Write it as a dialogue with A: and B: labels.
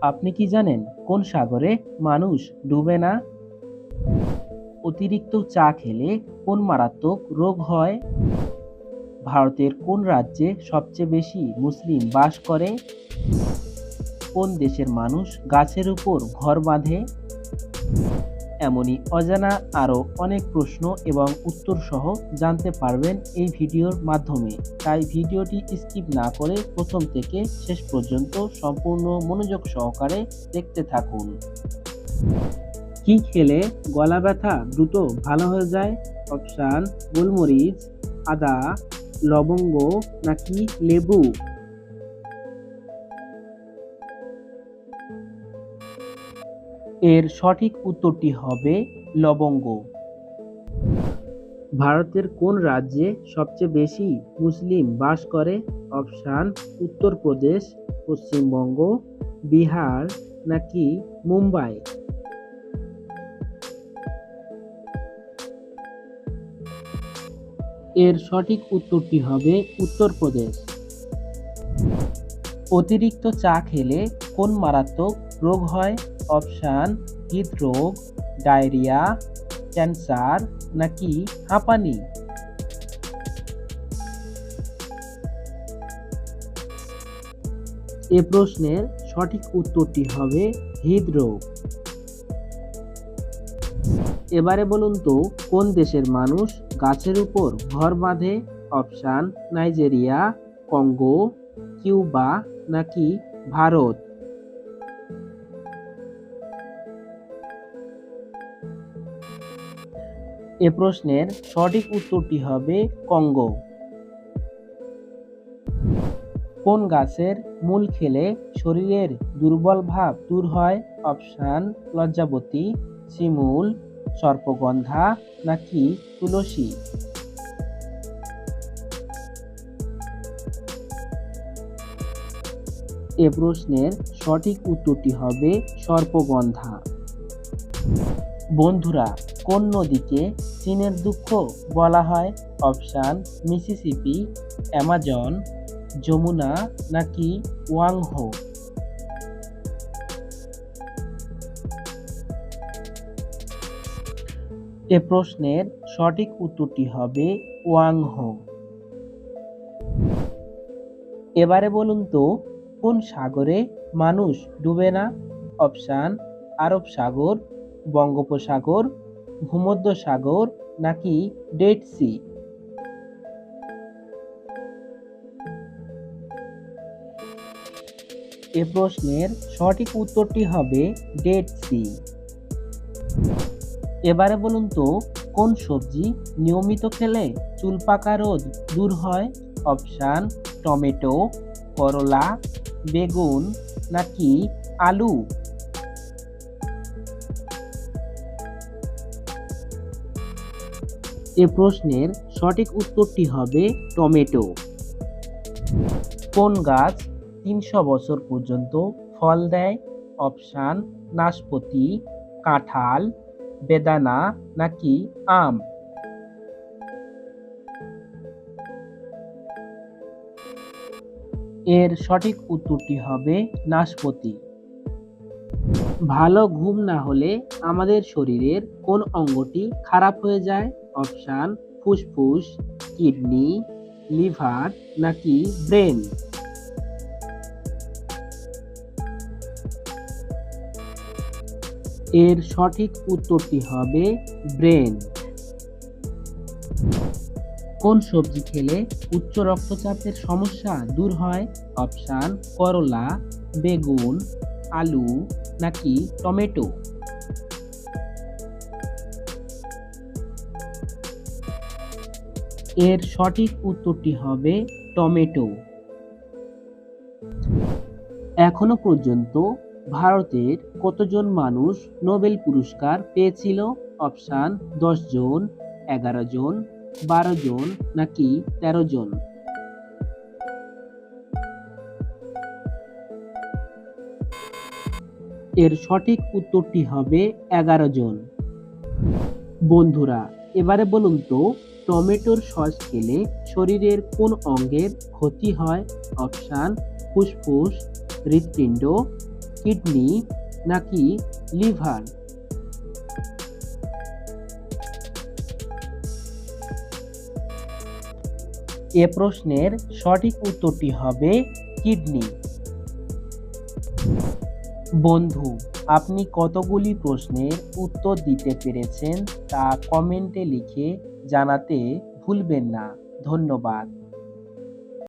A: আপনি কি জানেন কোন সাগরে মানুষ ডুবে না? অতিরিক্ত চা খেলে কোন মারাত্মক রোগ হয়? ভারতের কোন রাজ্যে সবচেয়ে বেশি মুসলিম বাস করে? কোন দেশের মানুষ গাছের উপর ঘর বাঁধে? এমনই অজানা আরও অনেক প্রশ্ন এবং উত্তর সহ জানতে পারবেন এই ভিডিওর মাধ্যমে। তাই ভিডিওটি স্কিপ না করে প্রথম থেকে শেষ পর্যন্ত সম্পূর্ণ মনোযোগ সহকারে দেখতে থাকুন। কি খেলে গলা ব্যথা দ্রুত ভালো হয়ে যায়? অপশান গোলমরিচ, আদা, লবঙ্গ নাকি লেবু? এর সঠিক উত্তরটি হবে লবঙ্গ। ভারতের কোন রাজ্যে সবচেয়ে বেশি মুসলিম বাস করে? অপশান, উত্তরপ্রদেশ, পশ্চিমবঙ্গ, বিহার নাকি মুম্বাই? এর সঠিক উত্তরটি হবে উত্তরপ্রদেশ। অতিরিক্ত চা খেলে কোন মারাত্মক রোগ হয়? অপশান, হৃদরোগ, ডায়রিয়া, ক্যান্সার নাকি হাঁপানি? এ প্রশ্নের সঠিক উত্তরটি হবে হৃদরোগ। এবারে বলুন তো, কোন দেশের মানুষ গাছের উপর ঘর বাঁধে? অপশান, নাইজেরিয়া, কঙ্গো, কিউবা নাকি ভারত? এ প্রশ্নের সঠিক উত্তরটি হবে কঙ্গো। কোন গাছের মূল খেলে শরীরের দুর্বল ভাব দূর হয়? অপশান, লজ্জাবতী, শিমুল, সর্পগন্ধা নাকি তুলসী? এ প্রশ্নের সঠিক উত্তরটি হবে সর্পগন্ধা। বন্ধুরা কোন নদীকে চীনের দুঃখ বলা হয়? অপশান, মিসিসিপি, অ্যামাজন, যমুনা নাকি ওয়াংহো? এ প্রশ্নের সঠিক উত্তরটি হবে ওয়াংহো। এবারে বলুন তো, কোন সাগরে মানুষ ডুবে না? অপশান, আরব সাগর, বঙ্গোপসাগর ভূমধ্য সাগর নাকি ডেড সি? এ প্রশ্নের সঠিক উত্তরটি হবে ডেড সি। এবারে বলুন তো, কোন সবজি নিয়মিত খেলে চুল পাকা রোদ দূর হয়? অপশান, টমেটো, করলা, বেগুন নাকি আলু? এ প্রশ্নের সঠিক উত্তরটি হবে টমেটো। কোন গাছ তিনশো বছর পর্যন্ত ফল দেয়? অপশান, নাশপাতি, কাঁঠাল, বেদানা নাকি আম? এর সঠিক উত্তরটি হবে নাশপাতি। ভালো ঘুম না হলে আমাদের শরীরের কোন অঙ্গটি খারাপ হয়ে যায়? অপশান ফুসফুস, কিডনি, লিভার নাকি ব্রেন? এর সঠিক উত্তরটি হবে ব্রেন। কোন সবজি খেলে উচ্চ রক্তচাপের সমস্যা দূর হয়? অপশান করলা, বেগুন, আলু নাকি টমেটো? এর সঠিক উত্তরটি হবে টমেটো। এখনও পর্যন্ত ভারতের কতজন মানুষ নোবেল পুরস্কার পেয়েছিল? অপশান, দশ জন, এগারো জন, বারো জন নাকি তেরো জন? এর সঠিক উত্তরটি হবে এগারো জন। বন্ধুরা, এবারে বলুন তো টমেটোর সস খেলে শরীরের কোন অঙ্গের ক্ষতি হয়? অপশান, ফুসফুস, হৃৎপিণ্ড, কিডনি নাকি লিভার? এ প্রশ্নের সঠিক উত্তরটি হবে কিডনি। বন্ধু, আপনি কতগুলি প্রশ্নের উত্তর দিতে পেরেছেন তা কমেন্টে লিখে জানাতে ভুলবেন না। ধন্যবাদ।